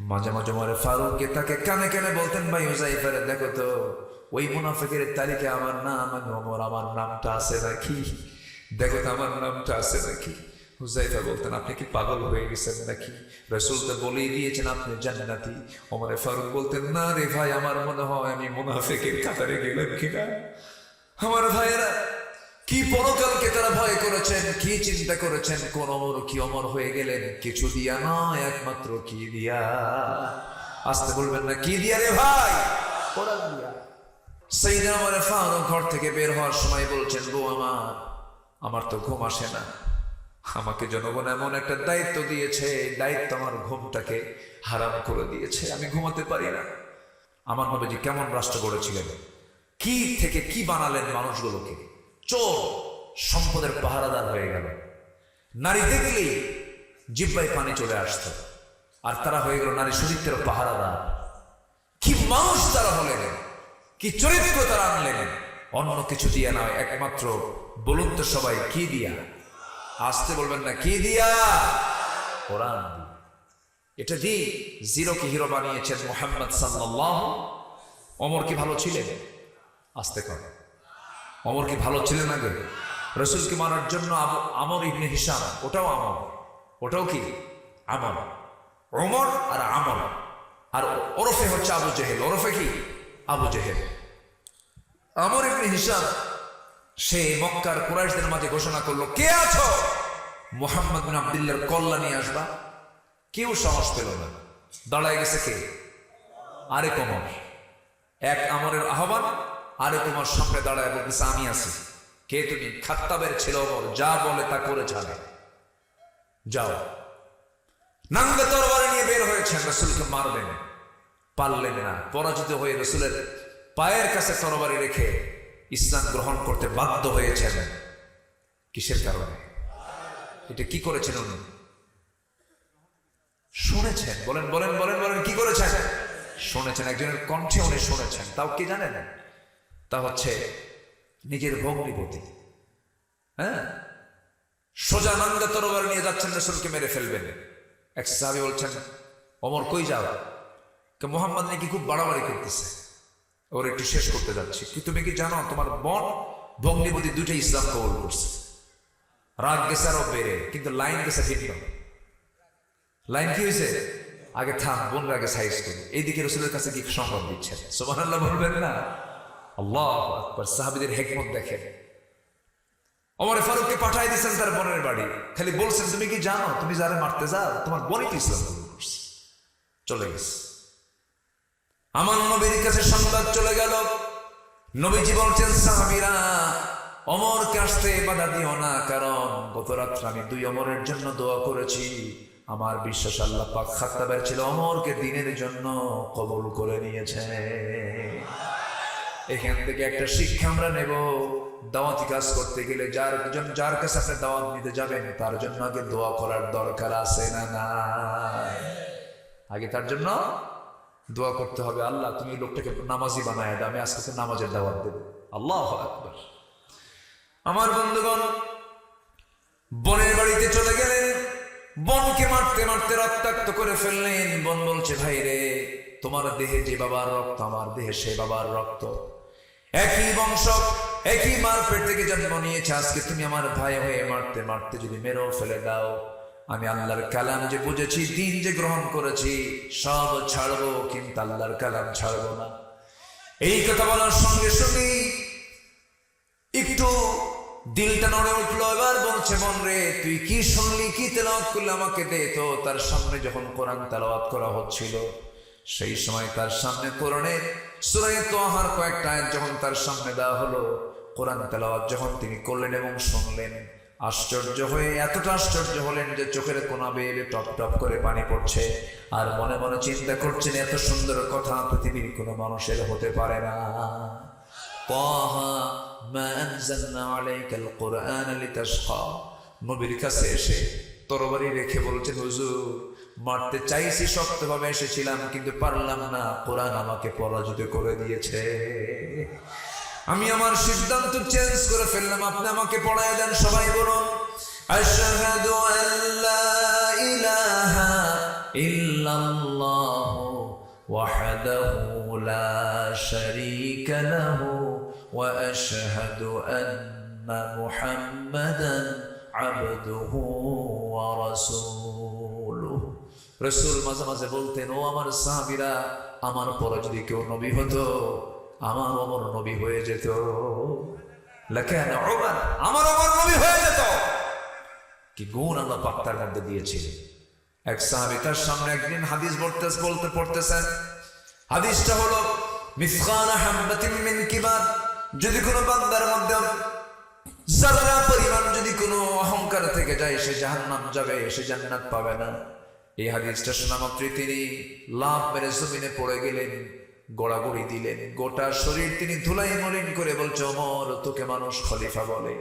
মাঝে মাঝে মরে ফারুককে তাকে কানে কানে বলতেন, ভাই হুজাইফার, দেখো তো, ওই মুনাফিকের তালিকে আমার নাম আমি ওমর, আমার নামটা আছে নাকি? দেখো তো, আমার নামটা আছে নাকি? হুজাইফা বলতেন, আপনি কি পাগল হয়ে গেছেন নাকি? রসুল তো বলেই দিয়েছেন, আপনি জান্নাতি। ওমরে ফারুক বলতেন, না রে ভাই, আমার মনে হয় আমি মুনাফিকের কাতারে গেলাম কিনা? আমার ভাইয়েরা কি পরকালকে তারা ভয় করেছেন কি চিন্তা করেছেন? কোন অমর কি অমর হয়ে গেলেন? কিছু দিয়া নয় একমাত্র কি দিয়া? আসতে বলবেন না কি দিয়া রে ভাই? কোরআন দিয়া। সেইদিন আমার ফারুক ঘর থেকে বের হওয়ার সময় বলছেন বউ আমার আমার তো ঘুম আসে না। আমাকে জনগণ এমন একটা দায়িত্ব দিয়েছে দায়িত্ব আমার ঘুমটাকে হারাম করে দিয়েছে আমি ঘুমাতে পারি না। আমার নবীজি কেমন রাষ্ট্র গড়েছিলেন? কি থেকে কি বানালেন মানুষগুলোকে? চোর সম্পদের পাহারাদার হয়ে গেল। নারী দেখলেই জিব্বায় পানি চলে আসতো। আর তারা হয়ে গেল নারী চরিত্রের পাহারাদার। কি মানুষ তারা হলেন? কি চরিত্র তারা আনলেন? অন্য কিছু দিয়ে নয়, একমাত্র বলুন তো সবাই, কি দিয়া? আসতে বলবেন না, কি দিয়া? কোরআন এটা দি জিরো কি হিরো বানিয়েছেন মোহাম্মদ সাল্লাল্লাহ? অমর কি ভালো ছিলেন? আসতে কর অমর কি ভালো ছিলেন আগে? রসুলকে মারার জন্য আমর ইবনে হিসাম ওটাও আমর। ওটাও কি? আমর। ওমর আর আমর। আর ওরফে হচ্ছে আবু জেহেল। ওরফে কি? আবু জেহেল। আমর ইবনে হিসাম সে মক্কার কুরাইশদের মাঝে ঘোষণা করল, কে আছো? মোহাম্মদ বিন আবদুল্লাহর কল্লা নিয়ে আসবা। কেউ সাহস পেল না। দাঁড়ায় গেছে কে? আরেক অমর। এক আমরের আহ্বান আরেক তোমার সামনে দাঁড়ায় বলতেছে আমি আছি। কে তুমি? খাত্তাবের ছিল যা বলে তা করে ছাড়ে। যাও। নাঙ্গা তরবারি নিয়ে বের হয়েছেন, রসুলকে মারবেন পারলেন না। পরাজিত হয়ে রসুলের পায়ের কাছে তরবারি রেখে ইসলাম গ্রহণ করতে বাধ্য হয়েছেন। কিসের কারণে? এটা কি করেছেন উনি? শুনেছেন। বলেন বলেন বলেন বলেন, কি করেছেন? শুনেছেন। একজনের কণ্ঠে উনি শুনেছেন। তাও কি জানেন তা হচ্ছে নিজের ভগ্নিপতি হ্যাঁ? সোজা নন্দা তরবার নিয়ে যাচ্ছেন রসুলকে মেরে ফেলবেন। এক সাহাবি বলছেন অমর কই যাও? কে, মোহাম্মদ নাকি খুব বাড়াবাড়ি করতেছে। ওর একটু শেষ করতে যাচ্ছি। কি তুমি কি জানো, তোমার বোন ভগ্নিপতি দুইটা ইসলাম কবল করছে। রাগ গেছে আরও বেড়ে, কিন্তু লাইন গেছে ভিন্ন। লাইন কি হয়েছে আগে থাক বোন আগে সাইজ করি। এইদিকে রসুলের কাছে কি সংবাদ দিচ্ছেন? সোমান আল্লাহ বলবেন না? আল্লাহ আকবার, সাহাবিদের হেকমত দেখেন। অমরে ফারুককে পাঠাই দিয়েছেন তার বোনের বাড়ি। খালি বলছেন, তুমি কি জানো? তুমি যারা মারতে যাও, তোমার বোনই তো চলে গেছে। আমার নবীর কাছে সংবাদ চলে গেল। নবীজি বলছেন, সাহাবিরা অমরকে আসতে বাধা দিও না, কারণ গত রাত্রে আমি দুই অমরের জন্য দোয়া করেছি। আমার বিশ্বাস আল্লাহ পাক খাত্তাবের ছিল অমরকে দিনের জন্য কবল করে নিয়েছে এখান থেকে একটা শিক্ষা আমরা নেব। দাওয়াতি কাজ করতে গেলে যার যার কাছে আপনি দাওয়াত নিতে যাবেন, তার জন্য আগে দোয়া করার দরকার আছে না না আগে তার জন্য দোয়া করতে হবে। আল্লাহ, তুমি লোকটাকে নামাজি বানায় দাও, আমি আজকে নামাজের দাওয়াত দেব। আল্লাহ আকবার। আমার বন্ধুগণ, বনের বাড়িতে চলে গেলেন। বনকে মারতে মারতে রক্তাক্ত করে ফেললেন। বন বলছে ভাই রে তোমার দেহে যে বাবার রক্ত, আমার দেহে সে বাবার রক্ত। একই বংশ একই মার পেট থেকে জন্ম নিয়েছে। আজকে তুমি আমার ভাই হয়ে মারতে মারতে যদি মেরেও ফেলে দাও, আমি আল্লাহর কালাম যে বুঝেছি, দিন যে গ্রহণ করেছি, সব ছাড়বো, কিন্তু আল্লাহর কালাম ছাড়বো না। এই কথা বলার সঙ্গে সঙ্গেই একটু দিলটা নড়ে উঠল, এবার বলছে, মন রে, তুই কি শুনলি, কি তেলাওয়াত করলে আমাকে দে? তো তার সামনে যখন কোরআন তেলাওয়াত করা হচ্ছিল সেই সময় তার সামনে কোরআনের সুরায় তোহার কয়েকটা যখন তার সামনে দেওয়া হলো, কোরআন তেলাওয়াত যখন তিনি করলেন এবং শুনলেন, আশ্চর্য হয়ে এতটা আশ্চর্য হলেন যে চোখের কোনা বেয়ে টপ টপ করে পানি পড়ছে। আর মনে মনে চিন্তা করছেন, এত সুন্দর কথা পৃথিবীর কোনো মানুষের হতে পারে না। নবীর কাছে এসে তরবারি রেখে বলছেন, হুজুর মারতে চাইছি, শক্তভাবে এসেছিলাম, কিন্তু পারলাম না। কোরআন আমাকে পরাজিত করে দিয়েছে। আমি আমার সিদ্ধান্ত চেঞ্জ করে ফেললাম। আপনি আমাকে পড়ায় দেন, সবাই বলুন, আশহাদু আল্লা ইলাহা ইল্লাল্লাহ ওয়াহদাহু লা শারীকা লাহু ওয়া আশহাদু আন্না মুহাম্মাদান আবদুহু ওয়া রাসূলুহু। রসুল মাঝে মাঝে বলতেন, ও আমার সাহাবিরা, আমার পরে যদি কেউ নবী হতো, আমার অমর নবী হয়ে যেত। লেখেন আমার অমর নবী হয়ে যেত। কি গুণ আল্লাহ পাক তার মধ্যে দিয়েছিলেন এক সাহাবি তার সামনে একদিন হাদিস বলতে বলতে পড়তেছেন হাদিসটা হলো, মিসকানা হাম্বাতিন মিন কিবার যদি কোনো বান্দার মধ্যে যারা পরিমাণ যদি কোনো অহংকার থেকে যায়, সে জাহান্নাম যাবে, সে জান্নাত পাবে না। এই হাদিসটা শোনা মাত্রই তিনি লাভ মেরে জমিনে পড়ে গেলেন, গোড়াগড়ি দিলেন, গোটা শরীর তিনি ধুলাই মলিন করে বলছে অমর তোকে মানুষ খলিফা বলে,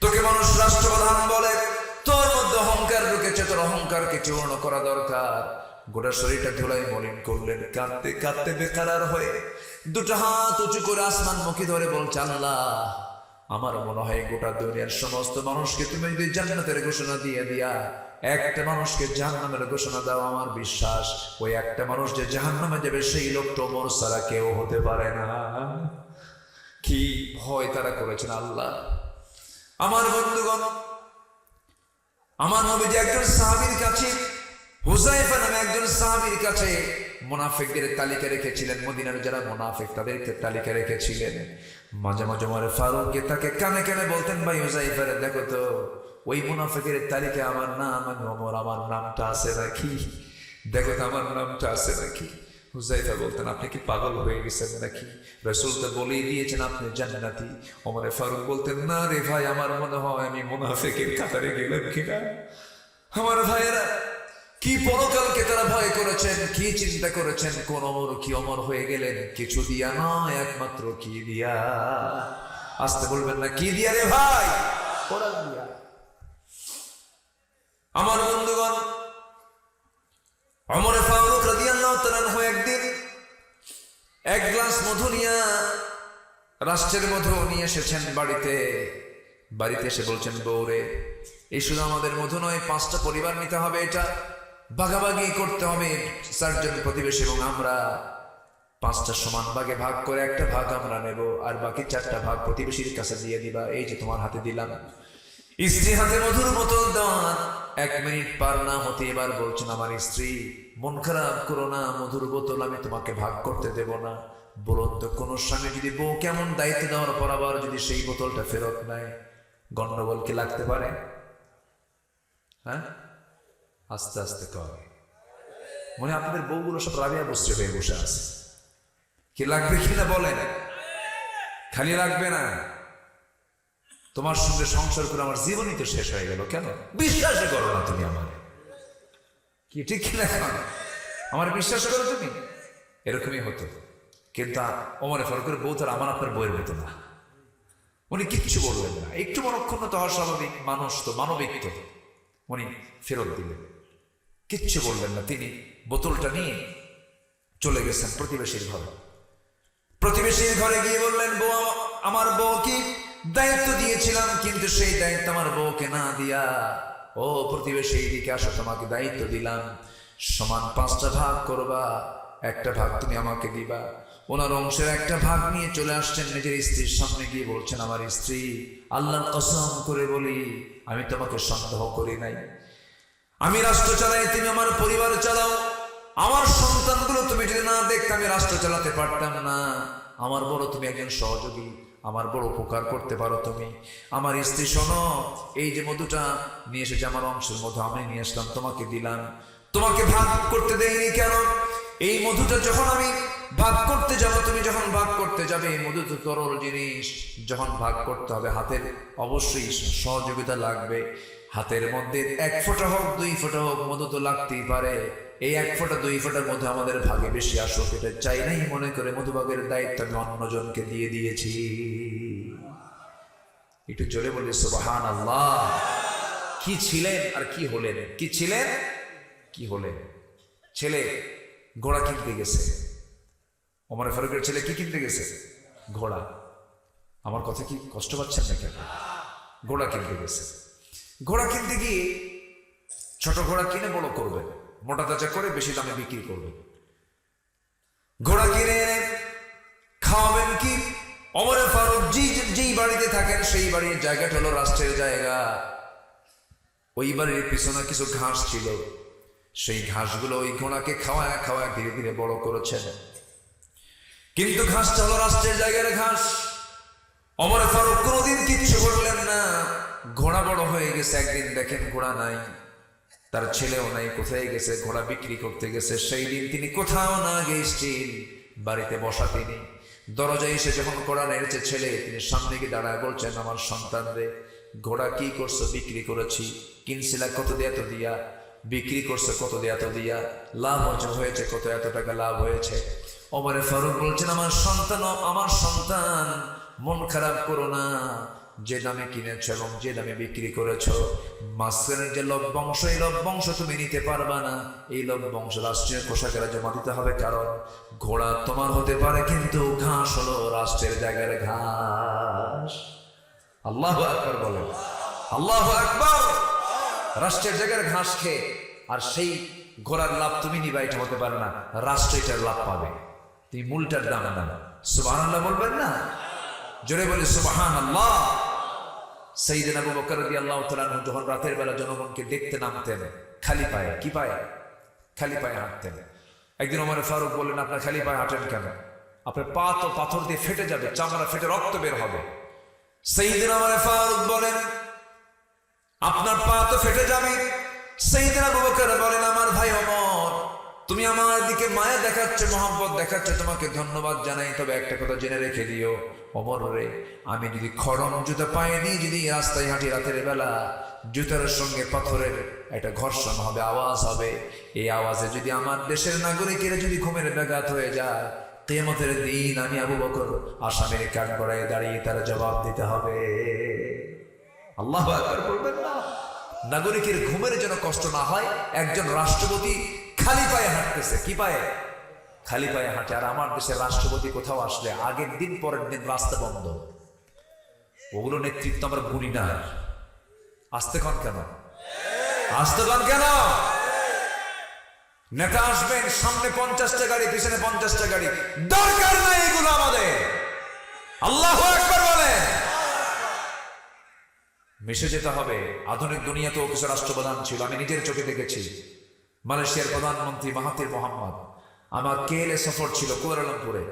তোকে মানুষ রাষ্ট্রপ্রধান বলে, তোর মধ্যে অহংকার ঢুকেছে, তোর অহংকারকে চূর্ণ করা দরকার। গোটা শরীরটা ধুলাই মলিন করলেন, কাঁদতে কাঁদতে বেকারার হয়ে দুটো হাত উঁচু করে আসমান মুখী ধরে বলছে, আল্লাহ, আমার মনে হয় গোটা দুনিয়ার সমস্ত মানুষকে তুমি যদি জান্নাতের ঘোষণা দিয়ে দিয়া একটা মানুষকে জাহান্নামের ঘোষণা দাও, আমার বিশ্বাস। ওই একটা মানুষ যে জাহান্নামে যাবে, সেই লোকটা ওমর ছাড়া কেউ হতে পারে না। কি ভয় তারা করেছেন আল্লাহ। আমার বন্ধুগণ, আমার নবীজি একজন সাহাবীর কাছে হুজাইফা নামে একজন সাহাবীর কাছে মুনাফিকদের তালিকা রেখেছিলেন। মদিনার যারা মুনাফিক, তাদেরকে তালিকা রেখেছিলেন। মাঝে মাঝে আমার ফারুককে তাকে কানে কানে বলতেন, ভাই হুজাইফারে দেখো তো ওই মুনাফিকের তালিকা আমার নাম আমি ওমর আমার নামটা আছে নাকি? দেখো আমার নামটা আছে নাকি? হুজাইফা বলতেন, আপনি কি পাগল হয়ে গেছেন নাকি? রসুল তো বলেই দিয়েছেন, আপনি জান্নাতি। ওমরে ফারুক বলতেন, না রে ভাই, আমার মনে হয় আমি মুনাফিকের কাতারে গেলাম কিনা? আমার ভাইয়েরা, কি পরকালকে তারা ভয় করেছেন, কি চিন্তা করেছেন? কোন অমর কি অমর হয়ে গেলেন? কিছু দিয়া নয়, একমাত্র কি দিয়া? আসতে বলবেন না, কি দিয়া রে ভাই? দিয়া। আমার বন্ধুগণ, অমরে ফারুক রাদিয়াল্লাহু একদিন এক গ্লাস মধু নিয়ে রাষ্ট্রের মধু নিয়ে এসেছেন বাড়িতে। বাড়িতে এসে বলছেন, বউরে, এই শুধু আমাদের মধু নয়, পাঁচটা পরিবার নিতে হবে, এটা ভাগাভাগি করতে হবে চারজন প্রতিবেশী এবং আমরা। পাঁচটা সমান ভাগে ভাগ করে একটা ভাগ আমরা নেব, আর বাকি চারটা ভাগ প্রতিবেশীর কাছে দিয়ে দিবা। এই যে তোমার হাতে দিলাম। স্ত্রী হাতে মধুর মতো দেওয়ার এক মিনিট পার না হতে এবার বলছেন, আমার স্ত্রী, মন খারাপ করো না, মধুর বোতল আমি তোমাকে ভাগ করতে দেব না। বলুন তো, কোন স্বামী যদি বউ কেমন দায়িত্ব দেওয়ার পর আবার যদি সেই বোতলটা ফেরত নেয়, গন্ডগোল কি লাগতে পারে? হ্যাঁ? আস্তে আস্তে কর মনে আপনাদের বউগুলো সব রাবিয়া বসছে হয়ে বসে আছে। কি লাগবে কিনা বলেন? খালি লাগবে না। তোমার সঙ্গে সংসার করে আমার জীবনই তো শেষ হয়ে গেল, কেন? বিশ্বাসই করো না তুমি আমার। কি ঠিক কিনা? আমার বিশ্বাস করো তুমি? এরকমই হতো। কিন্তু অমরে ফরকের বউ তার আমার আপনার বইয়ের মতো না। উনি কিচ্ছু বললেন না। একটু মনক্ষণ তো হওয়া স্বাভাবিক, মানুষ তো, মানবিক তো। উনি ফেরত দিলেন। কিচ্ছু বললেন না। তিনি বোতলটা নিয়ে চলে গেছেন প্রতিবেশীর ঘরে। প্রতিবেশীর ঘরে গিয়ে বললেন, বউ, আমার বউ বউকে দায়িত্ব দিয়েছিলাম, কিন্তু সেই দায়িত্ব আমার বউকে না দিয়া, ও প্রতিবেশী, এইদিকে আসো, তোমাকে দায়িত্ব দিলাম। সমান পাঁচটা ভাগ করবা, একটা ভাগ তুমি আমাকে দিবা। ওনার অংশের একটা ভাগ নিয়ে চলে আসছেন নিজের স্ত্রীর সামনে গিয়ে বলছেন, আমার স্ত্রী, আল্লাহর কসম করে বলি, আমি তোমাকে সন্দেহ করি নাই। আমি রাষ্ট্র চালাই, তুমি আমার পরিবার চালাও। আমার সন্তানগুলো তুমি যদি না দেখতে, আমি রাষ্ট্র চালাতে পারতাম না। আমার বড়, তুমি একজন সহযোগী। আমার বড় উপকার করতে পারো তুমি। আমার স্ত্রী, শোনো, এই যে মধুটা নিয়ে এসেছে আমার অংশের মধু আমি নিয়ে আসলাম, তোমাকে দিলাম। তোমাকে ভাগ করতে দেয়নি কেন? এই মধুটা যখন আমি ভাগ করতে যাব, তুমি যখন ভাগ করতে যাবে, এই মধু তো তরল জিনিস। যখন ভাগ করতে হবে, হাতের অবশ্যই সহযোগিতা লাগবে। হাতের মধ্যে এক ফোঁটা হোক, দুই ফোঁটা হোক, মধু তো লাগতেই পারে। এই এক ফোঁটা, দুই ফোঁটার মধ্যে আমাদের ভাগে বেশি আসুক, এটা চাই নাই মনে করে মধুভাগের দায়িত্ব আমি অন্যজনকে দিয়ে দিয়েছি। একটু চলে বলি সুবাহান আল্লাহ কি ছিলেন আর কি হলেন? কি ছিলেন? কি হলেন? ছেলে ঘোড়া কিনতে গেছে। ওমর ফারুকের ছেলে কি কিনতে গেছে? ঘোড়া। আমার কথা কি কষ্ট পাচ্ছেন না কেন ঘোড়া কিনতে গেছে। ঘোড়া কিনতে গিয়ে ছোট ঘোড়া কিনে বড় করবে মোটা তাজা করে বেশি দামে বিক্রি করবে। ঘোড়া কিনে এনে খাওয়াবেন কি? অমরে ফারুক যেই যেই বাড়িতে থাকেন, সেই বাড়ির জায়গাটা হলো রাষ্ট্রের জায়গা। ওই বাড়ির পিছনে কিছু ঘাস ছিল। সেই ঘাসগুলো ওই ঘোড়াকে খাওয়ায় খাওয়ায় ধীরে ধীরে বড় করেছেন। কিন্তু ঘাসটা হলো রাষ্ট্রের জায়গার ঘাস। অমরে ফারুক কোনোদিন কিচ্ছু বললেন না। ঘোড়া বড় হয়ে গেছে, একদিন দেখেন ঘোড়া নাই। তার ছেলেও নাই, কোথায় গেছে, ঘোড়া বিক্রি করতে গেছে, সেই দিন তিনি কোথাও না স্টিল বাড়িতে বসা তিনি। দরজায় এসে যখন ঘোড়া নেড়েছে ছেলে, তিনি সামনে গিয়ে দাঁড়ায় বলছেন, আমার সন্তান রে, ঘোড়া কি করছ? বিক্রি করেছি। কিনছিলা কত দিয়ে এত দিয়া? বিক্রি করছে কত দিয়ে এত দিয়া? লাভ অর্জন হয়েছে কত, এত টাকা লাভ হয়েছে? ওমরে ফারুক বলছেন, আমার সন্তান আমার সন্তান, মন খারাপ করো না। যে দামে কিনেছ এবং যে দামে বিক্রি করেছ মাঝখানের যে লভ্যাংশ, এই লভ্যাংশ তুমি নিতে পারবা না। এই লভ্যাংশ রাষ্ট্রীয় পোশাকেরা জমা দিতে হবে, কারণ ঘোড়া তোমার হতে পারে, কিন্তু ঘাস হলো রাষ্ট্রের জায়গার ঘাস। আল্লাহ আকবর বলেন। আল্লাহ আকবর! রাষ্ট্রের জায়গার ঘাস খেয়ে, আর সেই ঘোড়ার লাভ তুমি নিবা, এটা হতে পারে না। রাষ্ট্র এটার লাভ পাবে। তুমি মূলটার দাম না সুবাহ বলবেন না? জোরে বলে সুবাহান আল্লাহ সেইদিন আবু বকর রাদিয়াল্লাহু তাআলা আনহু যখন রাতের বেলা জনগণকে দেখতে নামতেন, খালি পায়ে, কি পায়ে? খালি পায়ে হাঁটতেন। একদিন ওমর ফারুক বললেন, আপনার খালি পায়ে হাঁটেন কেন? আপনার পা তো পাথর দিয়ে ফেটে যাবে, চামড়া ফেটে রক্ত বের হবে। সেইদিন আমার ফারুক বলেন, আপনার পা তো ফেটে যাবে। সেইদিন আবু বকর বলেন, আমার ভাই ওমর তুমি আমার দিকে মায়া দেখাচ্ছে মোহাম্মত দেখাচ্ছে, তোমাকে ধন্যবাদ জানাই। তবে একটা কথা জেনে রেখে দিও, অমর রে আমি যদি খড়ম জুতো পাইনি, যদি রাস্তায় হাঁটি রাতের বেলা, জুতার সঙ্গে পাথরের একটা ঘর্ষণ হবে, আওয়াজ হবে। এই আওয়াজে যদি আমার দেশের নাগরিকের যদি ঘুমের ব্যাঘাত হয়ে যায় কেমতের দিন আমি আবু বকর আসামের কাঠ গড়ায় দাঁড়িয়ে তার জবাব দিতে হবে। আল্লাহ বলবেন না। নাগরিকের ঘুমের যেন কষ্ট না হয়, একজন রাষ্ট্রপতি খালি পায়ে হাঁটতেছে, কি পায়ে? খালি পায়ে হাঁটে। আর আমার দেশের রাষ্ট্রপতি কোথাও আসলে আগের দিন, পরের দিন রাস্তা বন্ধ। ওগুলো নেতৃত্ব আমরা গুনি না। আসতে কন কেন? আসতে কন কেন? নেতা আসবেন, সামনে পঞ্চাশটা গাড়ি, পিছনে পঞ্চাশটা গাড়ি। দরকার নাই এগুলো আমাদের। আল্লাহ একবার বলেন। মিশে যেতে হবে। আধুনিক দুনিয়াতেও কিছু রাষ্ট্রপ্রধান ছিল, আমি নিজের চোখে দেখেছি। মালয়েশিয়ার প্রধানমন্ত্রী মাহাতির মোহাম্মদ, আমার কেএলএ সফর ছিল কুয়ালালামপুরে।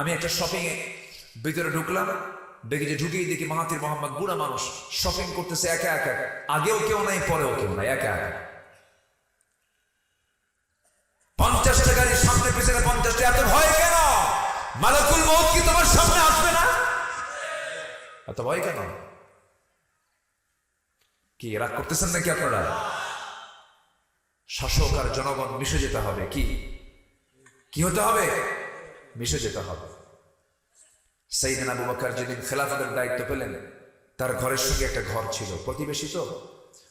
আমি একটা শপিং এ ভিতরে ঢুকলাম, দেখি যে ঢুকেই দেখি মাহাতির মোহাম্মদ বুড়া মানুষ শপিং করতেছে একা একা। আগেও কেউ নাই, পরেও কেউ নাই, একা একা। পঞ্চাশটা গাড়ির সামনে, পিছনে পঞ্চাশটা এত ভয় কেন? মালাকুল মৌত কি তোমার সামনে আসবে না? এত ভয় কেন? কি, রাগ করতেছেন নাকি আপনারা? শাসক আর জনগণ মিশে যেতে হবে কি? কি হতে হবে? মিশে যেতে হবে। সেইদিন আবু বকর যেদিন খেলাফতের দায়িত্ব পেলেন, তার ঘরের সঙ্গে একটা ঘর ছিল। প্রতিবেশী তো?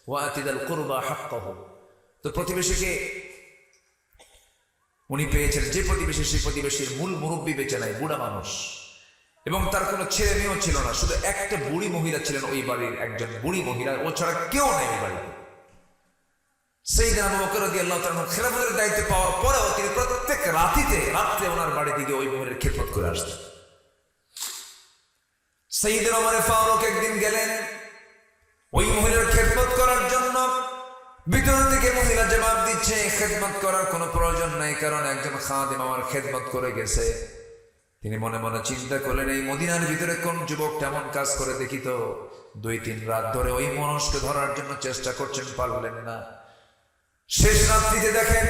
ওয়াতিদাল কুরবা হাক্কাহ। তো প্রতিবেশীকে উনি পেয়েছেন যে প্রতিবেশী, সেই প্রতিবেশীর মূল মুরব্বী বেঁচে নাই, বুড়া মানুষ। এবং তার কোনো ছেলে মেয়েও ছিল না, শুধু একটা বুড়ি মহিলা ছিলেন ওই বাড়ির একজন বুড়ি মহিলা। ও ছাড়া কেউ নেই ওই বাড়িতে। সেই তাআলা খেলাফতের দায়িত্ব পাওয়ার পরেও তিনি প্রত্যেক রাতিতে, রাত্রে ওনার বাড়ি থেকে ওই মহিলার খেদমত করে আসতেন। সেইদিন ওমরে ফারুক একদিন গেলেন ওই মহিলার খেদমত করার জন্য। ভিতর থেকে মহিলা জবাব দিচ্ছে, খেদমত করার কোনো প্রয়োজন নাই, কারণ একজন খাদিম আমার খেদমত করে গেছে। তিনি মনে মনে চিন্তা করলেন, এই মদিনার ভিতরে কোন যুবক তেমন কাজ করে দেখি তো? দুই, তিন রাত ধরে ওই মানুষকে ধরার জন্য চেষ্টা করছেন, পারলেন না। শেষ রাত্রিতে দেখেন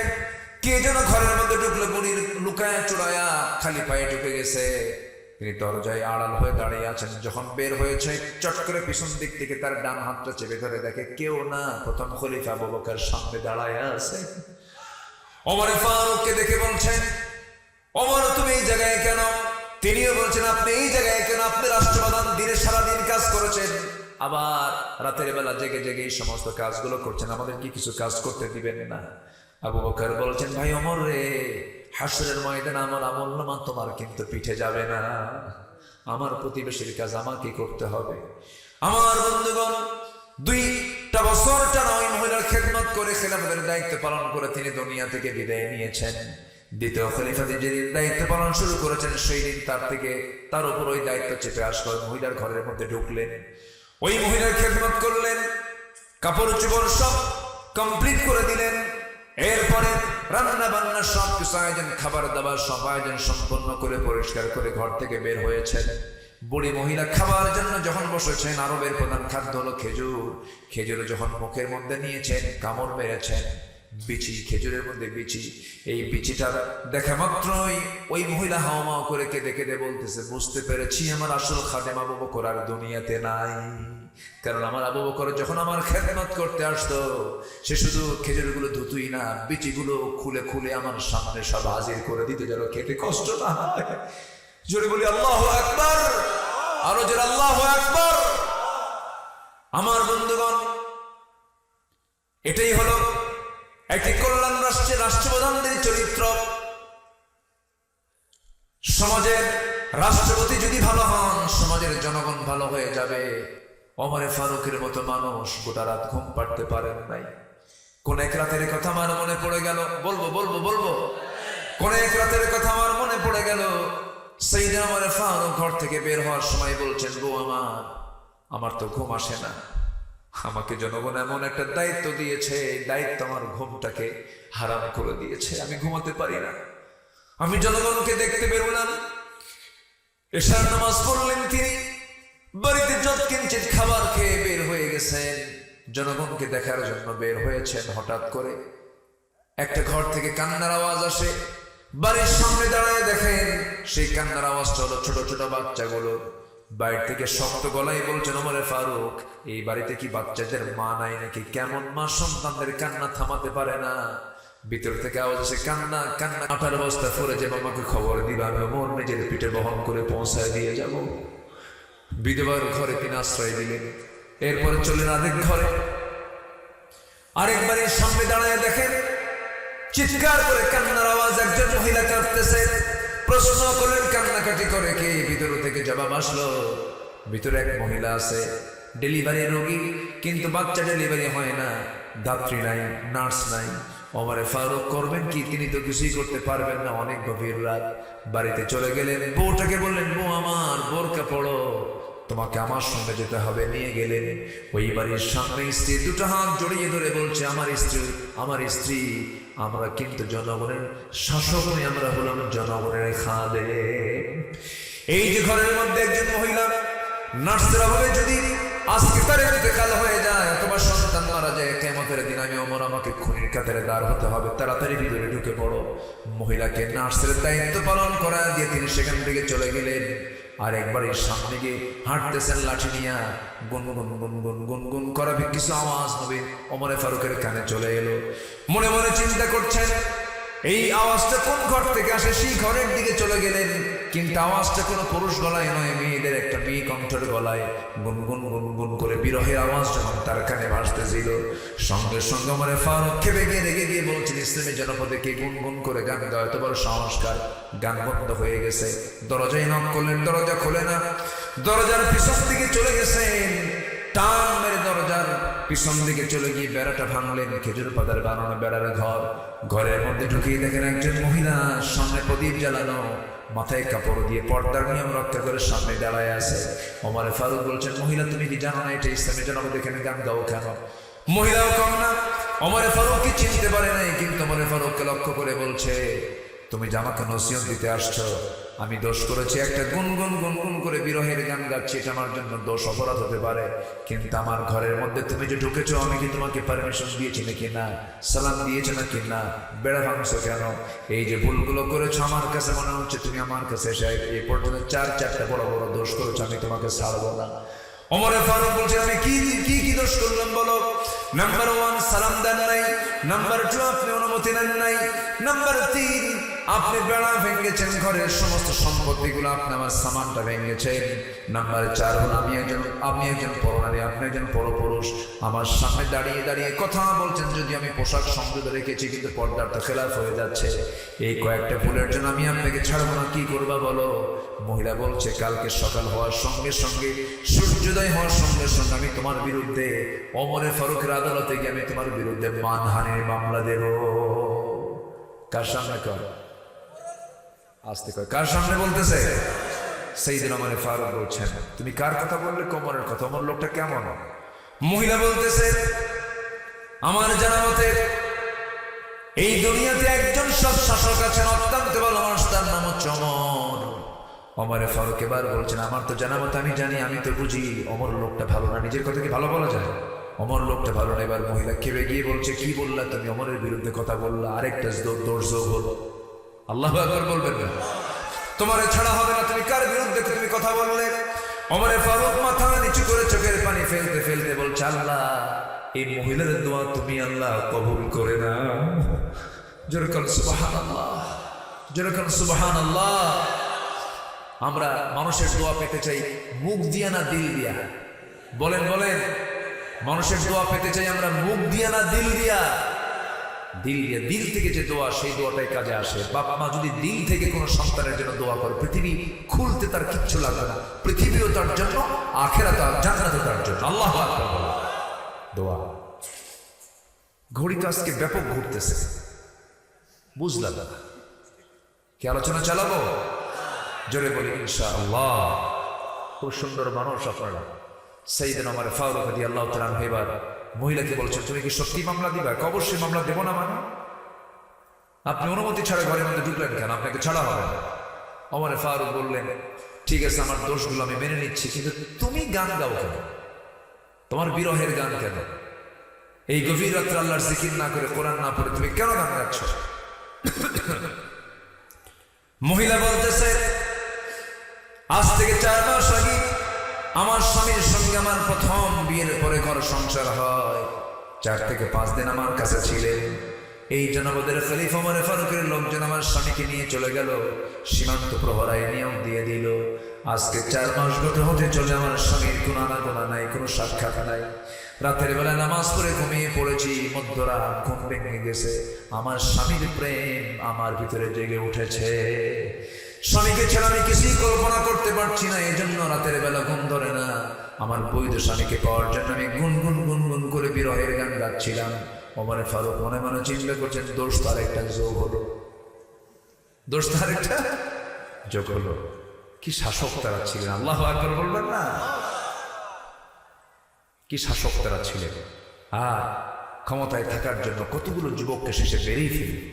কে যেন ঘরের মধ্যে ঢুকলো বুড়ির লুকায়া, চূড়ায়া, খালি পায়ে ঢুকে গেছে। তিনি দরজায় আড়াল হয়ে দাঁড়িয়ে আছেন। যখন বের হয়েছে, চট করে পিছন দিক থেকে তার ডান হাতটা চেপে ধরে দেখে কেউ না, প্রথম খলিফা ববকার সামনে দাঁড়ায় আছে। ওমর ফারুককে দেখে বলছেন অমর তুমি এই জায়গায় কেন? তিনিও বলছেন, আপনি এই জায়গায় কেন? আপনি রাষ্ট্রপ্রধান দিনে সারাদিন কাজ করেছেন। আবার রাতের বেলা জেগে জেগে এই সমস্ত কাজগুলো করছেন। আমাদের কি কিছু কাজ করতে দিবেন না? আবু বকর বলছেন, ভাই অমর রে, হাসরের ময়দান আমার আমল নামা তোমার কিন্তু পিঠে যাবে না। আমার প্রতিবেশীর কাজ আমাকে করতে হবে। আমার বন্ধুগণ, দুইটা বছর ওই মহিলার খেদমত করে খেলাফতের দায়িত্ব পালন করে তিনি দুনিয়া থেকে বিদায় নিয়েছেন। দ্বিতীয় খলিফাতে যেদিন দায়িত্ব পালন শুরু করেছেন, সেই দিন তার থেকে তার উপর ওই দায়িত্ব চেপে আসলো মহিলার ঘরের মধ্যে ঢুকলেন। ওই মহিলার খেদমত করলেন, কাপড় চোপড় সব কমপ্লিট করে দিলেন। এরপরে রান্না বান্না সব কিছু আয়োজন, খাবার দাবার সব আয়োজন সম্পন্ন করে, পরিষ্কার করে ঘর থেকে বের হয়েছেন। বুড়ি মহিলা খাবার জন্য যখন বসেছেন, আরবের প্রধান খাদ্য হলো খেজুর। খেজুর যখন মুখের মধ্যে নিয়েছেন, কামড় মেরেছেন। বিচি খেজুরের মধ্যে বিচি, এই বিচিটা দেখা মাত্রই ওই মহিলা হাওমাও করে কেঁদে কেঁদে বলতেছে, বুঝতে পেরেছি আমার আসল খাদেমা বাবু করার দুনিয়াতে নাই। কারণ আমার আবু বকর যখন আমার খেদমত করতে আসতো, সে শুধু খেজুরগুলো ধুতুই না, বিচিগুলো খুলে খুলে আমার সামনে সব হাজির করে দিতে যেন খেতে কষ্ট না জোরে বলি, আল্লাহ একবার আরও জোরে, আল্লাহ একবার আমার বন্ধুগণ, এটাই যদি ভালো হন, সমাজের জনগণ ভালো হয়ে যাবে। অমরে ফারুকের মতো মানুষ গোটা রাত ঘুম পাড়তে পারেন নাই। কোন এক রাতের কথা আমার মনে পড়ে গেল? বলব বলব বলব। কোন এক রাতের কথা আমার মনে পড়ে গেল? সেই দিন আমার ফারুক ঘর থেকে বের হওয়ার সময় বলছেন গো আমার আমার তো ঘুম আসে না। আমাকে জনগণ এমন একটা দায়িত্ব দিয়েছে, দায়িত্ব আমার ঘুমটাকে হারাম করে দিয়েছে। আমি ঘুমাতে পারি না। আমি জনগণকে দেখতে বেরোলাম। এশার নামাজ পড়লেন তিনি। বাড়িতে যত কিঞ্চিত খাবার খেয়ে বের হয়ে গেছেন, জনগণকে দেখার জন্য বের হয়েছেন হঠাৎ করে। একটা ঘর থেকে কান্নার আওয়াজ আসে। বাড়ির সামনে দাঁড়ায় দেখেন সেই কান্নার আওয়াজটা হলো ছোট ছোট বাচ্চাগুলো। বাইরে থেকে শক্ত গলায় বলছেন আমারে ফারুক, এই বাড়িতে কি বাচ্চাদের মা নাই নাকি? কেমন মা সন্তানদের কান্না থামাতে পারে না? ভিতর থেকে আওয়াজ আসে, কান্না কান্না আটার অবস্থা পরে যে আমাকে খবর দিবা, আমি মোর নিজের পিঠে বহন করে পৌঁছায় দিয়ে যাব। বিধবার ঘরে তিনি আশ্রয় দিলেন। এরপরে চলেন আরেক ঘরে। আরেক বাড়ির সামনে দাঁড়ায় দেখেন, চিৎকার করে কান্নার আওয়াজ একজন মহিলা কাঁদতেছে। প্রশ্ন করলেন, কান্নাকাটি করে কে? ভিতর থেকে জবাব আসলো, ভিতরে এক মহিলা আছে। ডেলিভারি রোগী, কিন্তু বাচ্চা ডেলিভারি হয় না, দাত্রী নাই, নার্স নাই। ওমারে ফারুক করবেন কি? তিনি তো কিছুই করতে পারবেন না। অনেক গভীর রাত। বাড়িতে চলে গেলেন। বউটাকে বললেন, বউ আমার, বোরকা পড়ো। তোমাকে আমার সঙ্গে যেতে হবে। নিয়ে গেলেন। ওই বাড়ির সামনে স্ত্রী দুটো হাত জড়িয়ে ধরে বলছে, আমার স্ত্রী আমার স্ত্রী, আমরা কিন্তু জনগণের শাসক নই আমরা হলাম জনগণের খাদে। এই যে ঘরের মধ্যে একজন মহিলা, নার্সের অভাবে যদি আজকে তার ইন্তেকাল হয়ে যায় অথবা সন্তান মারা যায় দিন আমি অমর আমাকে খুনির কাতারে দাঁড় হতে হবে। তাড়াতাড়ি ভিতরে ঢুকে পড়ো। মহিলাকে নার্সের দায়িত্ব পালন করা দিয়ে তিনি সেখান থেকে চলে গেলেন। আর একবার এর সামনে গিয়ে হাঁটতেছেন লাঠি নিয়া। গুনগুন গুনগুন গুনগুন করা কিছু আওয়াজ হবে। অমরে ফারুকের কানে চলে এলো। মনে মনে চিন্তা করছেন এই আওয়াজটা কোন ঘর থেকে আসে? সেই ঘরের দিকে চলে গেলেন। কিন্তু আওয়াজটা কোনো পুরুষ গলায় নয়, মেয়েদের একটা মেয়ে কণ্ঠের গলায় গুনগুন গুনগুন করে বিরহের আওয়াজ যখন তার কানে ভাসতেছিল। সঙ্গে সঙ্গে আমার ফারুক খেপে গিয়ে রেগে গিয়ে বলছেন, ইসলামী জনপদে কে গুনগুন করে গান গাওয়া এত বড় সংস্কার। গান বন্ধ হয়ে গেছে। দরজায় নক করলেন, দরজা খোলে না। দরজার পিছন দিকে চলে গেছেন। টান মেরে দরজার পিছন দিকে চলে গিয়ে বেড়াটা ভাঙলেন। খেজুর পাতার বানানো বেড়ার ঘর। ঘরের মধ্যে ঢুকিয়ে দেখেন একজন মহিলা সামনে প্রদীপ জ্বালানো, মাথায় কাপড় দিয়ে পর্দার নিয়ম রক্ষা করে সামনে দাঁড়ায় আছে। ওমারে ফারুক বলছেন, মহিলা, তুমি কি জানো না এটা ইসলামের জন্য জনপদ এখানে গান গাও কেন? মহিলাও কম না। অমরে ফারুককে চিনতে পারে নাই, কিন্তু অমরে ফারুককে লক্ষ্য করে বলছে তুমি যে আমাকে নসিহত দিতে আসছো, আমি দোষ করেছি। একটা গুনগুন গুনগুন করে বিরহের গান গাচ্ছি, এটা আমার জন্য দোষ অপরাধ হতে পারে। কিন্তু আমার ঘরের মধ্যে তুমি যে ঢুকেছো, আমি কি তোমাকে পারমিশন দিয়েছি নাকি না? সালাম দিয়েছ নাকি না? বেড়া ভাঙছো কেন? এই যে ভুলগুলো করেছ, আমার কাছে মনে হচ্ছে তুমি আমার কাছে এসে এই পর্যন্ত চার, চারটা বড় বড় দোষ করেছ, আমি তোমাকে ছাড়বো না। অমরে ফারুক বলছে, আমি কি কি কি দোষ করলাম বলো? নাম্বার ওয়ান সালাম দেন নাই। নাম্বার টু আপনি অনুমতি নেন নাই। নাম্বার তিন আপনি বেড়া ভেঙেছেন ঘরের সমস্ত সম্পত্তিগুলো আপনি আমার সামানটা ভেঙেছেন। নাম্বার চার হল, আমি একজন আমি একজন পরনারী, আপনি একজন পরপুরুষ। আমার সামনে দাঁড়িয়ে দাঁড়িয়ে কথা বলছেন, যদি আমি পোশাক সংযত রেখেছি, কিন্তু পর্দাটা খেলাফ হয়ে যাচ্ছে। এই কয়েকটা ভুলের জন্য আমি আপনাকে ছাড়বো না, কি করবা বলো? মহিলা বলছে, কালকে সকাল হওয়ার সঙ্গে সঙ্গে, সূর্যোদয় হওয়ার সঙ্গে সঙ্গে আমি তোমার বিরুদ্ধে, অমরে ফারুকের আদালতে গিয়ে আমি তোমার বিরুদ্ধে মানহানির মামলা দেব। কার সামনে কর? আসতে কয় কার সামনে বলতেছে? সেই দিন আমার ফারুক বলছেন, তুমি কার কথা বললে? কোমরের কথা? আমার লোকটা কেমন? মহিলা বলতেছে, আমার জানা মতে এই দুনিয়াতে একজন সব শাসক আছেন, অত্যন্ত ভালো মানুষ, তার নাম হচ্ছে অমর। অমরে ফারুক এবার বলছেন, আমার তো জানা মতো আমি জানি, আমি তো বুঝি, অমর লোকটা ভালো না, নিজের কথা কি ভালো বলা যায়? অমর লোকটা ভালো না, এবার মহিলা খেপে গিয়ে বলছে, কি বললা তুমি? অমরের বিরুদ্ধে কথা বললা, আরেকটা দোষ বলো। আল্লাহ আকবর বলবেন না। তোমার ছাড়া হবে না, তুমি কার বিরুদ্ধে তুমি কথা বললে? অমরে ফারুক মাথা নিচু করে চোখের পানি ফেলতে ফেলতে বলছে, আল্লাহ, এই মহিলার দোয়া তুমি আল্লাহ কবুল করে না যেরকম সুবাহান আল্লাহ যেরকম সুবাহান আল্লাহ আমরা মানুষের দোয়া পেতে চাই, মুখ দিয়া না দিল দিয়া। বলেন বলেন, মানুষের দোয়া পেতে চাই আমরা মুখ দিয়া না দিল দিয়া? দিল দিয়ে দিল থেকে যে দোয়া, সেই দোয়াটাই কাজে আসে। বাপ মা যদি দিল থেকে কোনো সন্তানের জন্য দোয়া করে, পৃথিবী খুলতে তার কিচ্ছু লাগবে না। পৃথিবীও তার জন্য আখেরা তার জান্নাত তার জন্য। আল্লাহ দোয়া। ঘড়ি তো আজকে ব্যাপক ঘুরতেছে। বুঝলাম দাদা কি আলোচনা চালাবো? জোরে বলি ইনশা আল্লাহ খুব সুন্দর মানুষ আপনারা। সেই দিন আমার ফাউরুক দিয়ে আল্লাহ তালান এবার মহিলাকে বলছেন তুমি কি সত্যি মামলা দিবা? অবশ্যই মামলা দেবো না মানে? আপনি অনুমতি ছাড়া ঘরের মধ্যে ঢুকলেন কেন? আপনাকে ছাড়া হবে না। আমার ফারুক বললেন, ঠিক আছে, আমার দোষগুলো আমি মেনে নিচ্ছি, কিন্তু তুমি গান গাও কেন? তোমার বিরহের গান কেন? এই গভীর রাত্রে আল্লাহর জিকির না করে, কোরআন না পড়ে, তুমি কেন গান গাচ্ছ? মহিলা বলতেছে, আজ থেকে চার মাস আগে আমার স্বামীর সঙ্গে আমার প্রথম বিয়ের পরে ঘর সংসার হয়। চার থেকে পাঁচ দিন আমার কাছে ছিলেন। এই জনপদের খলিফ অমরে ফারুকের লোকজন আমার স্বামীকে নিয়ে চলে গেল। সীমান্ত প্রহরায় নিয়ম দিয়ে দিল। আজকে চার মাস গত হতে চলে আমার স্বামীর কোনো আনাগোনা নাই, কোনো সাক্ষাৎ নাই। রাতের বেলা নামাজ পড়ে ঘুমিয়ে পড়েছি, মধ্যরাত ঘুম ভেঙে গেছে। আমার স্বামীর প্রেম আমার ভিতরে জেগে উঠেছে। স্বামীকে ছাড়া আমি কিছুই কল্পনা করতে পারছি না এই জন্য রাতের বেলা ঘুম ধরে না। আমার বৈধ স্বামীকে পাওয়ার জন্য আমি গুনগুন গুনগুন করে বিরহের গান গাচ্ছিলাম। ওমরে ফারুক মনে মনে চিন্তা করছেন, দোষ তার একটা যোগ হলো। দোষ তার একটা যোগ হলো। কি শাসক তারা ছিলেন? আল্লাহ আকবর বলবেন না? কি শাসক তারা ছিলেন? আর ক্ষমতায় থাকার জন্য কতগুলো যুবককে শেষে বেরিয়ে ফেলি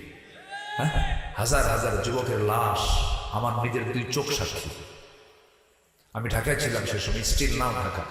হ্যাঁ? হাজার হাজার যুবকের লাশ। আমার নিজের দুই চোখ সাক্ষী। আমি ঢাকায় ছিলাম সে সময় স্টিল নাও ঢাকা।